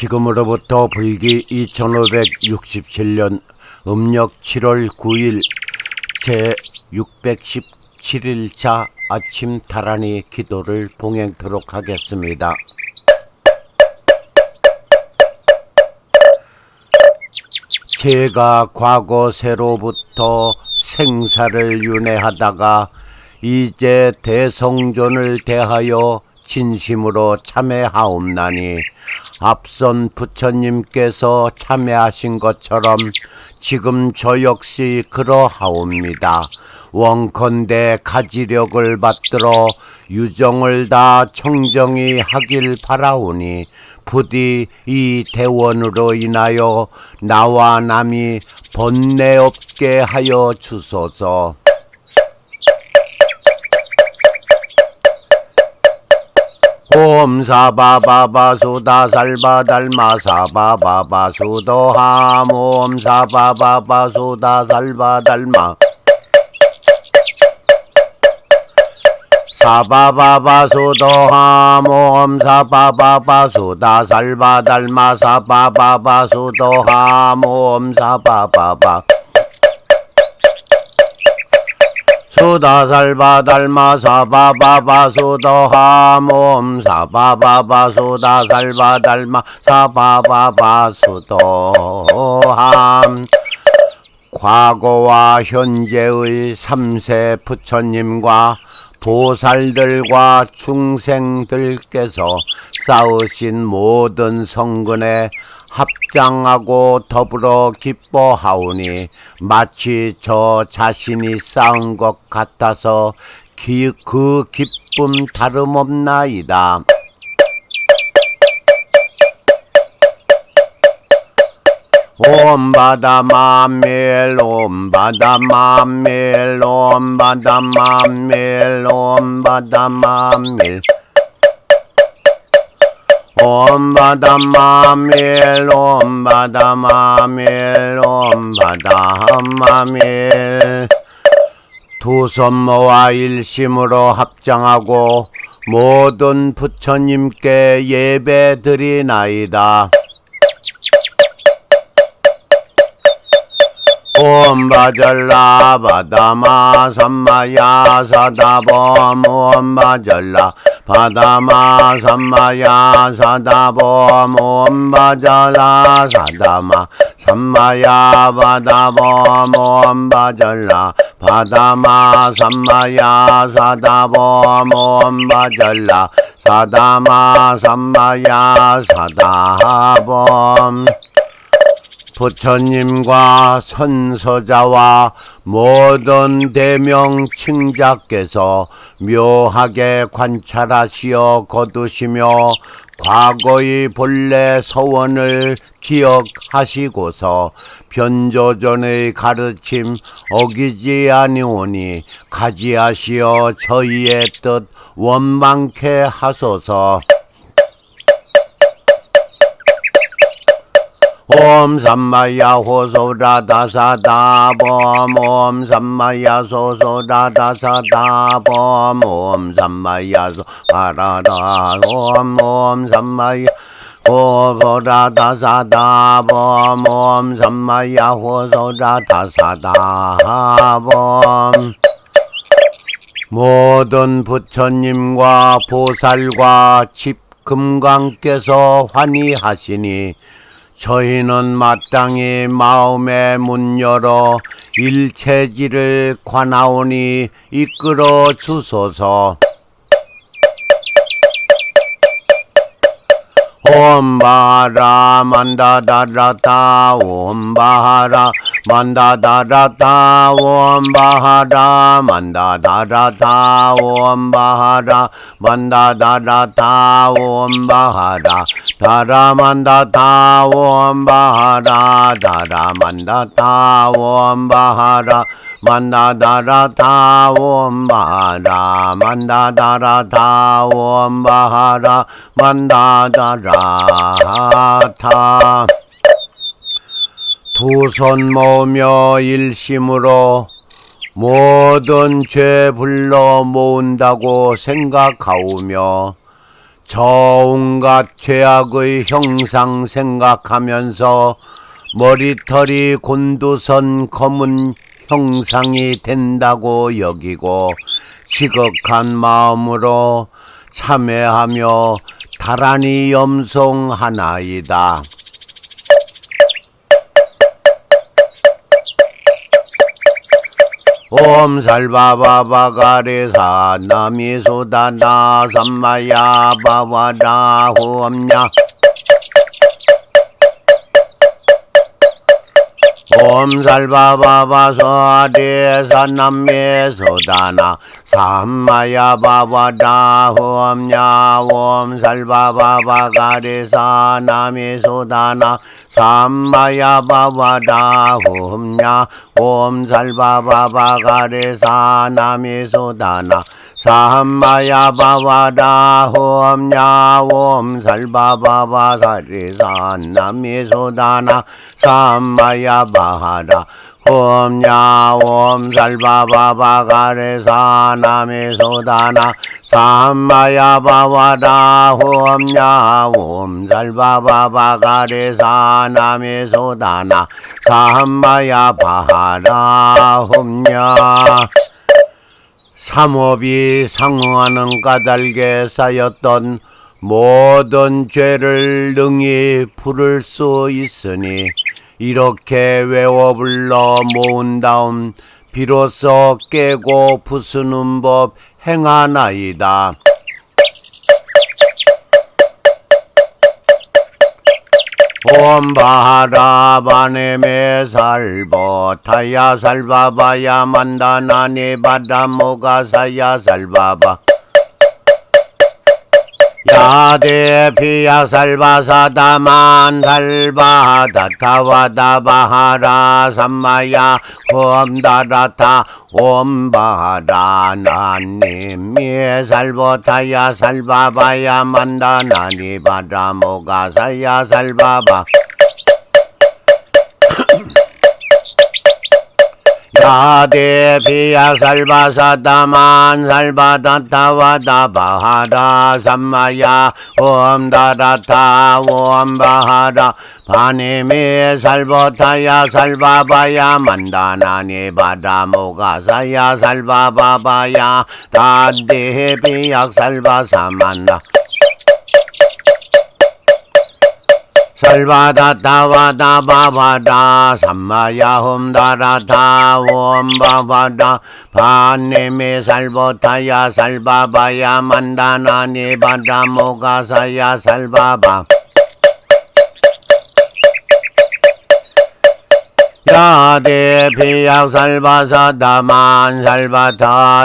지금으로부터 불기 2567년 음력 7월 9일 제 617일차 아침 다라니 기도를 봉행토록 하겠습니다. 제가 과거 세로부터 생사를 윤회하다가 이제 대성존을 대하여 진심으로 참회하옵나니 앞선 부처님께서 참회하신 것처럼 지금 저 역시 그러하옵니다. 원컨대 가지력을 받들어 유정을 다 청정히 하길 바라오니 부디 이 대원으로 인하여 나와 남이 번뇌 없게 하여 주소서. 옴 사바바바 수다 살바 달마 사바바바 수도함 옴 사바바바 수다 살바 달마 사바바바 수도함 옴 사바바바 수다 살바 달마 사바바바 수도함 옴 사바바바 수다 살바 달마 사바바바 수도함 옴 사바바바 수다 살바 달마 사바바바 수도함. 과거와 현재의 삼세 부처님과 보살들과 중생들께서 쌓으신 모든 성근에 합장하고 더불어 기뻐하오니 마치 저 자신이 쌓은 것 같아서 기, 그 기쁨 다름없나이다. 옴 바다 맘밀 옴 바다 맘밀 옴 바다 맘밀 옴 바다 맘밀 옴 바다 맘밀 옴 바다 맘밀 옴 바다 맘밀 두 손모와 일심으로 합장하고 모든 부처님께 예배드리나이다. 옴 바절라 바다마 삼마야 사다범 옴 바절라 바다마 삼마야 사다범 옴 바절라 사다마 삼마야 바다범 옴 바절라 바다마 삼마야 사다범 옴 바절라 사다마 삼마야 사다범 부처님과 선서자와 모든 대명 칭자께서 묘하게 관찰하시어 거두시며 과거의 본래 서원을 기억하시고서 변조전의 가르침 어기지 아니오니 가지하시어 저희의 뜻 원망케 하소서. 옴 삼마야 호소라다사다범 옴 삼마야 소소라다사다범 옴 삼마야 소파라다 옴옴 삼마야 호소라다사다범 옴 삼마야 호소라다사다범 모든 부처님과 보살과 집금강께서 환희하시니 저희는 마땅히 마음의 문 열어 일체지를 관하오니 이끌어 주소서. 옴바라 만다다라타 옴바하라 만다다라타 옴바하라 만다다라타 옴바하라 만다다라타 옴바하라 다라만다타 옴바하라 다라만다타 옴바하라 만다다라타 옴바하라 만다다라타 옴바하라 만다다라 타. 두 손 모으며 일심으로 모든 죄 불러 모은다고 생각하오며 저 온갖 죄악의 형상 생각하면서 머리털이 곤두선 검은 형상이 된다고 여기고 시극한 마음으로 참회하며 다란히 염송하나이다. 옴 살바바바가레사 나미소다나 삼마야 바와다 호엄냐 옴 살바바바소아데사 남메소다나 삼마야 바와다 호엄냐 옴 살바바바가레사 나미소다나 삼마야 바와다 호엄냐 옴 살바바바가레사 나미소다나 삼마야 바와다 호엄냐 옴 살바바바 가레사 나미소다나 삼마야 바하다 옴냐 옴 살바바바 가레사 나미소다나 삼마야 바와다 옴냐 옴 살바바바가레사 나미소다나 삼마야 바하다 옴냐 삼업이 상응하는 까닭에 쌓였던 모든 죄를 능히 부를 수 있으니 이렇게 외워 불러 모은 다음 비로소 깨고 부수는 법 행하나이다. 옴바하라 바네메 살보 타야 살바바야 만다나니 바다모가 사야 살바바 야대피야 살바사다만 살바다타와다바하라 삼마야 옴다라타 옴바하라 나님미 살보타야 살바바야 만다나니 바다모가 사야 살바바 야대피야 살바사다만 살바다타와다바하라 삼마야 옴다라타 옴바하라 바네메 살보타야 살바바야 만다나니 바다모가사야 살바바바야 다대피약 살바사만나 살바다타와다 바바다 삼마야 홈다라타 옴바바다. 반네메 살보타야 살바바야 만다나니 바다모가사야 살바바 야대피약 살바사다만 살바타타와다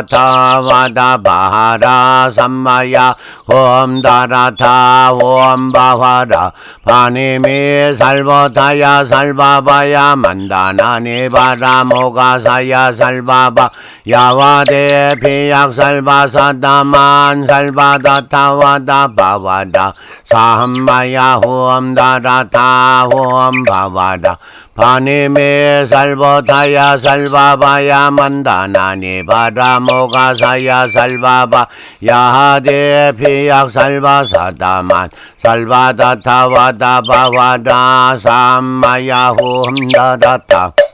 바하라 삼마야 옴다라타 옴바화라 바니미 살보타야 살바바야 만다나니 바라모가사야 살바바 야와대피약 살바사다만 살바다타와다 바와다 삼마야 옴다라타 옴바와다 바니 메 살보타야 살바바야 만다나니 바라모가사야 살바바 야하데 피약 살바사다만 살바다타와다 바와다 삼마야 홈다다타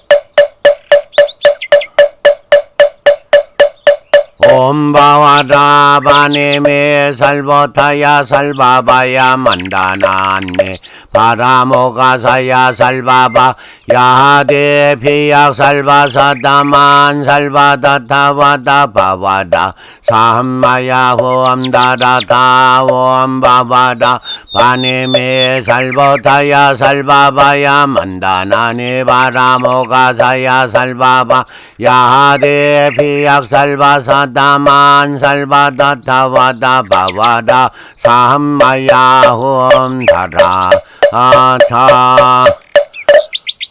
옴바와다 바네메 살보타야 살바바야 만다나네 바라모가사야 살바바 야하데 피약 살바사다만 살바다타와다 바와다 삼마야 호암다다타 옴바바다 바네메 살보타야 살바바야 만다나네 바라모가사야 살바바 야하데 피약 살바사 다 만 살바다타와다 바와다 삼마야 홈 다라 아타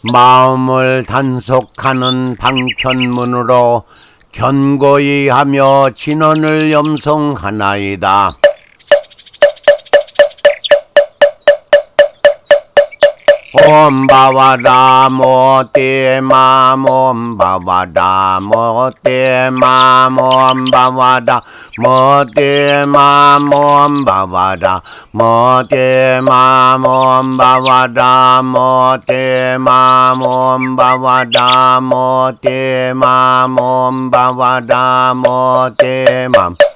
마음을 단속하는 방편문으로 견고히 하며 진언을 염송하나이다. มบาวดาโมเตมาโมมบาวดาโมเตมาโมมบาวดาโมเตมาโมมบาวดาโมเตมาโมมบาวดาโมเตมาโมมบาวดาโมเตมาโมมบาวดาโมเตมา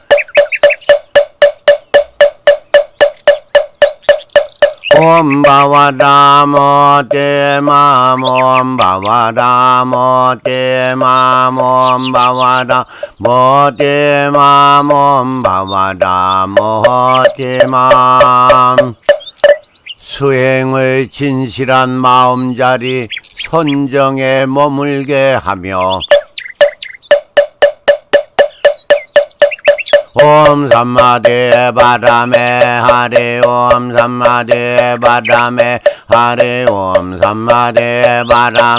ओम भव रामो ते माम ओम भव रामो ते माम ओम भव रामो ते माम ओम भव रामो ते माम 수행의 진실한 마음자리 선정에 머물게 하며 ओम सम्मादेव मे हरे ओम सम्मादेव मे हरे ओम सम्मादेव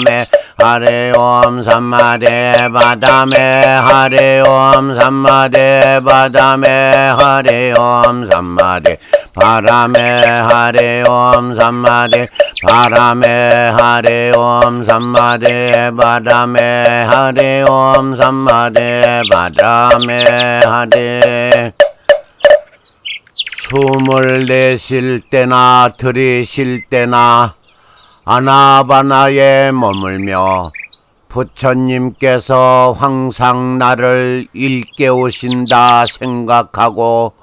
मे हरे ओम सम्मादेव मे हरे ओम सम्मादेव मे हरे ओम सम्मादेव 바람에 하리 옴 삼마대 바람에 하리 옴 삼마대 바람에 하리 옴 삼마대 바람에 하리. 숨을 내쉴 때나 들이쉴 때나 아나바나에 머물며 부처님께서 항상 나를 일깨우신다 생각하고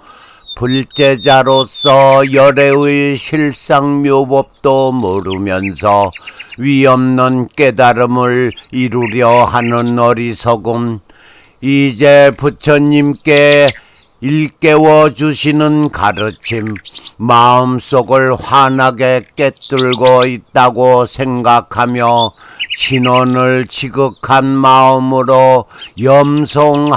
불제자로서 열애의 실상묘법도 모르면서 위없는 깨달음을 이루려 하는 어리석음 이제 부처님께 일깨워 주시는 가르침 마음속을 환하게 꿰뚫고 있다고 생각하며 신원을 지극한 마음으로 염송하나이다.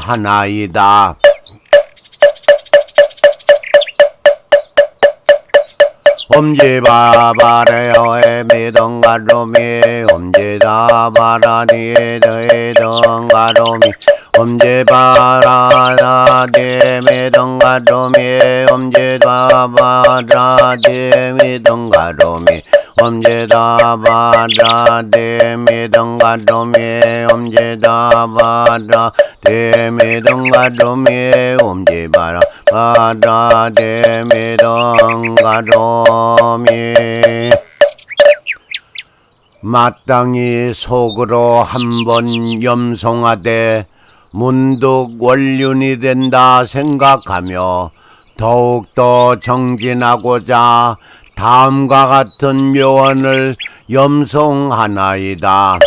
엄지바바레요에 미동가로미 엄지다바라니에 동가로미 엄지바라라데 미동가로미 엄지다바라데 미동가로미 엄지다바라데 미동가로미 엄지다바라데 미동가로미 엄지바라 바라데 미동가로미 마땅히 속으로 한번 염송하되 문득 원륜이 된다 생각하며 더욱더 정진하고자 다음과 같은 묘언을 염송하나이다.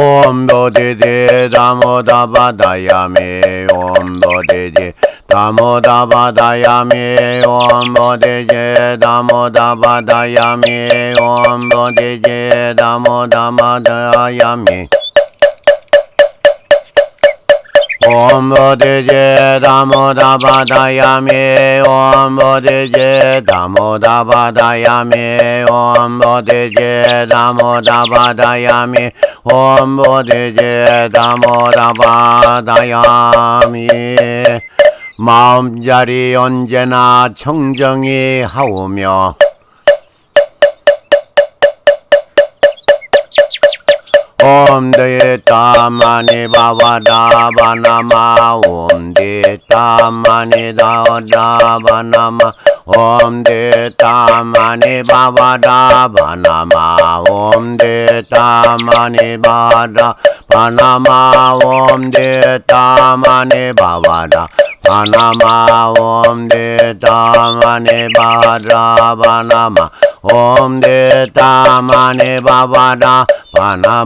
옴 보디디 다모다바다야미 옴 보디디 다모다바다야미 옴 보디디 다모다바다야미 옴 보디디 다모다바다야미 옴 보디제 다모다바다야미 옴 보디제 다모다바다야미 옴 보디제 다모다바다야미 옴 보디제 다모다바다야미 마음자리 언제나 청정히 하오며 Om De Tamani Baba Dava Nama Om De Tamani Dava Dava Nama Om De Tamani Baba Dava Nama Om De Tamani Bada Panama Om De Tamani Baba Panama Om De Tamani Bada Panama ओम देता माने बाबाडा 바바다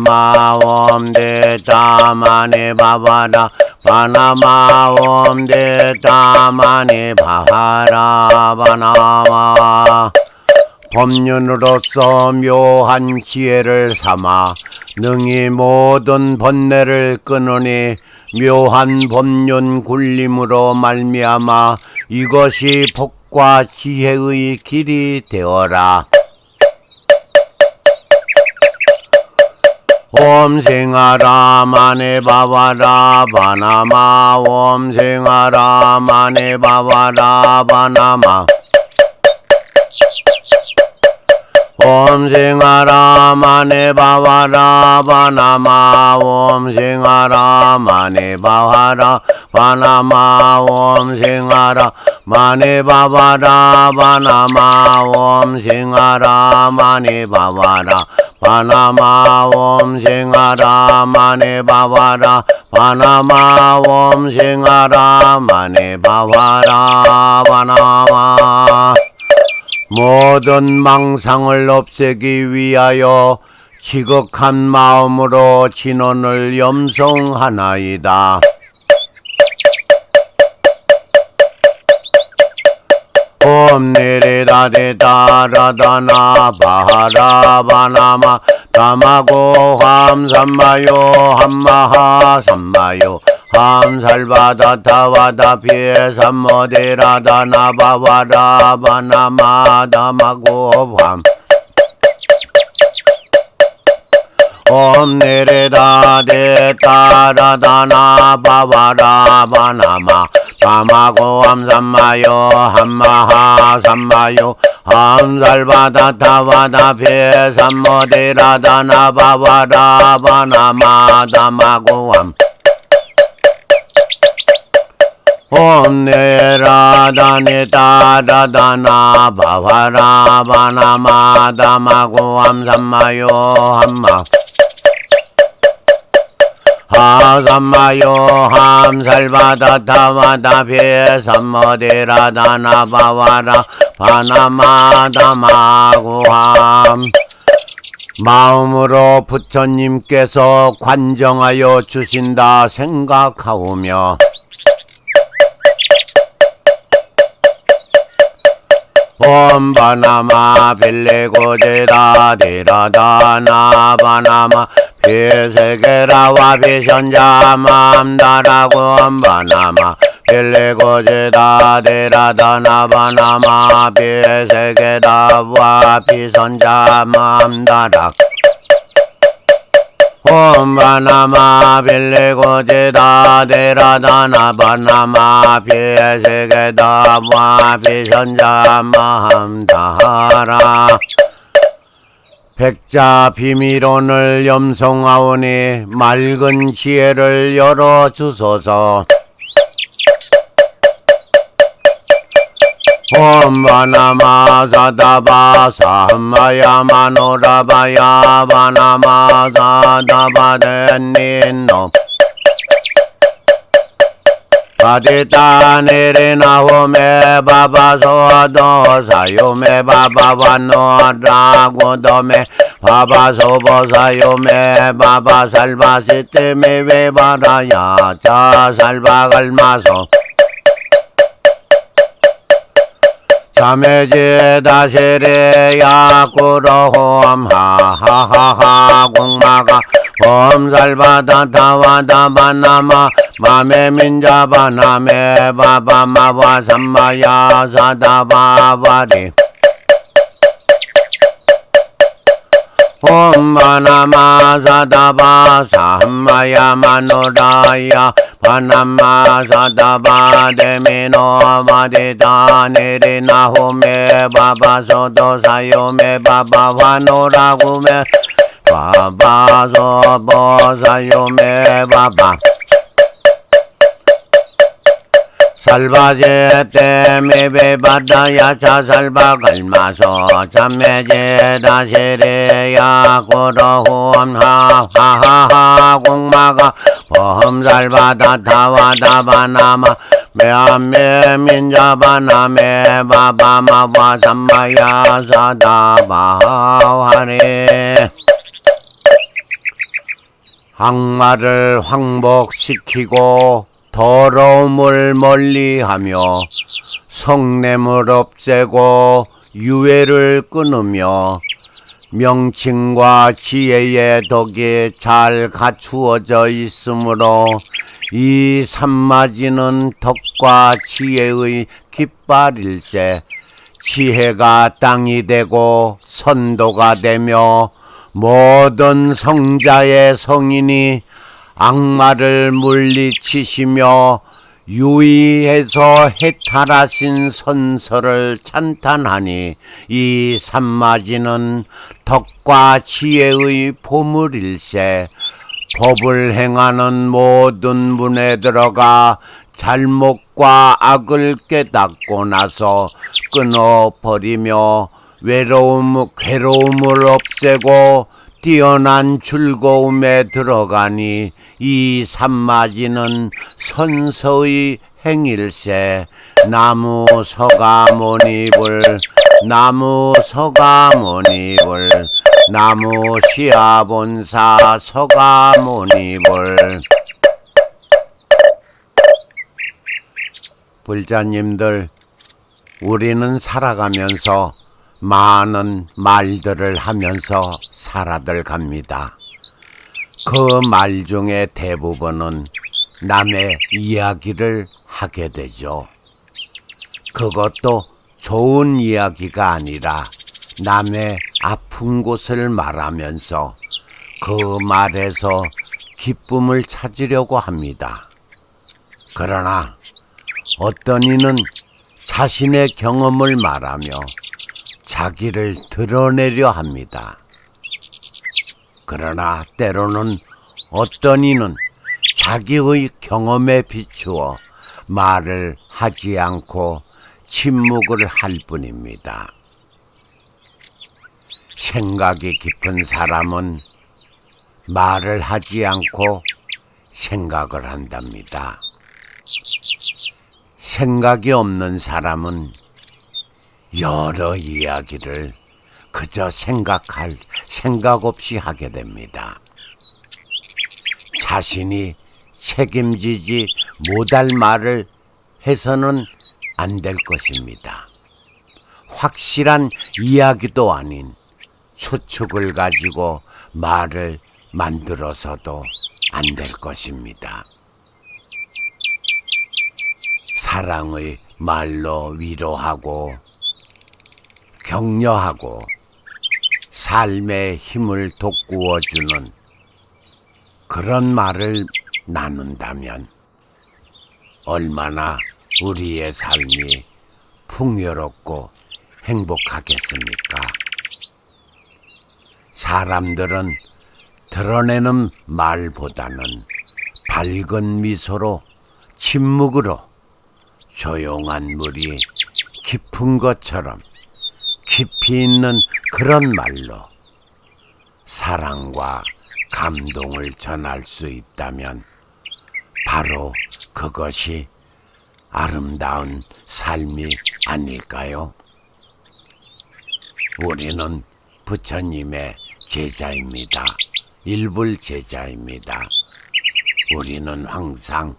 파나마 ओम देता 바하라 바나마 법륜으로서 묘한 지혜를 삼아 능히 모든 번뇌를 끊으니 묘한 법륜 굴림으로 말미암아 이것이 복 과 지혜의 길이 되어라. 옴 생아라 마네 바바라 바나마 옴 생아라 마네 바바라 바나마 옴싱하라 마네 바와라 바나마 옴싱하라 마네 바와라 바나마 옴싱하라 마네 바와라 바나마 옴싱하라 마네 바와라 바나마 옴싱하라 마네 바와라 바나마 옴싱하라 마네 바와라 바나마 모든 망상을 없애기 위하여 지극한 마음으로 진원을 염송하나이다. 옴니리다디다라다나 바하라바나마 다마고 함삼마요 함마하 삼마요 함살바다타와다 피에삼모디라다 나 바와라 바나마 다마고 함. 옴니리다디 따라다나 바와라바나마. 다마고 함삼마요 함마하 삼마요. 함살바다타와다 피에삼모디라다나 바와라바나마 다마고 함 옴네 라다니 따라다나 바와라 바나마 다마고 함삼마요 함마. 하삼마요 함살바다타마다 피삼모디라다나 바와라 바나마 다마고 함. 마음으로 부처님께서 관정하여 주신다 생각하오며 옴 바나마 빌레고제다 데라다나 바나마. 비세계라와 비선자 맘다라고 옴 바나마. 빌레고제다 데라다나 바나마. 비세계라와 비선자 맘다라 옴 바나마 빌레고제다 데라다나 바나마 비세계다 와 비선자 마함다하라. 백자 비밀론을 염송하오니 맑은 지혜를 열어 주소서 옴 바나마 사다바 사마야 마노라바야 바나마 사다바 데닌 다세레 야꾸로홈 하하하하 공마가 범살바다 타와다 바나마 마메 민자 바나메 바바마바 삼마야 사다 바바리 옴 바나마 사다바 삼마야 마노라야 바나마 사다 살바제 때메베 바다야 자살바 갈마소. 참매제 다세레야 고로홈 하하하하 공마가 범살바다 타와다 바나마. 메암메 민자바나메 바바마바 삼마야 사다바하레 항마를 황복시키고 더러움을 멀리하며 성냄을 없애고 유해를 끊으며 명칭과 지혜의 덕이 잘 갖추어져 있으므로 이 산마지는 덕과 지혜의 깃발일세 지혜가 땅이 되고 선도가 되며 모든 성자의 성인이 악마를 물리치시며 유의해서 해탈하신 선서를 찬탄하니 이 산마지는 덕과 지혜의 보물일세. 법을 행하는 모든 문에 들어가 잘못과 악을 깨닫고 나서 끊어버리며 외로움, 괴로움을 없애고 뛰어난 즐거움에 들어가니 이 산마지는 선서의 행일세 나무 서가모니불 나무 서가모니불 나무 시아본사 서가모니불 불자님들 우리는 살아가면서 많은 말들을 하면서 살아들 갑니다. 그 말 중에 대부분은 남의 이야기를 하게 되죠. 그것도 좋은 이야기가 아니라 남의 아픈 곳을 말하면서 그 말에서 기쁨을 찾으려고 합니다. 그러나 어떤 이는 자신의 경험을 말하며 자기를 드러내려 합니다. 그러나 때로는 어떤 이는 자기의 경험에 비추어 말을 하지 않고 침묵을 할 뿐입니다. 생각이 깊은 사람은 말을 하지 않고 생각을 한답니다. 생각이 없는 사람은 여러 이야기를 그저 생각할 생각 없이 하게 됩니다. 자신이 책임지지 못할 말을 해서는 안 될 것입니다. 확실한 이야기도 아닌 추측을 가지고 말을 만들어서도 안 될 것입니다. 사랑의 말로 위로하고 격려하고 삶의 힘을 돋구어주는 그런 말을 나눈다면 얼마나 우리의 삶이 풍요롭고 행복하겠습니까? 사람들은 드러내는 말보다는 밝은 미소로 침묵으로 조용한 물이 깊은 것처럼 깊이 있는 그런 말로 사랑과 감동을 전할 수 있다면 바로 그것이 아름다운 삶이 아닐까요? 우리는 부처님의 제자입니다. 일불 제자입니다. 우리는 항상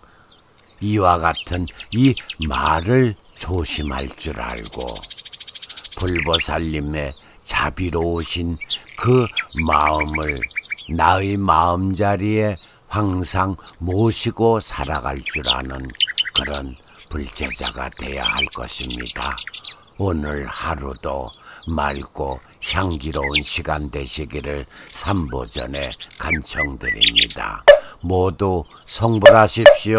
이와 같은 이 말을 조심할 줄 알고 불보살님의 자비로우신 그 마음을 나의 마음자리에 항상 모시고 살아갈 줄 아는 그런 불제자가 되어야 할 것입니다. 오늘 하루도 맑고 향기로운 시간 되시기를 삼보전에 간청드립니다. 모두 성불하십시오.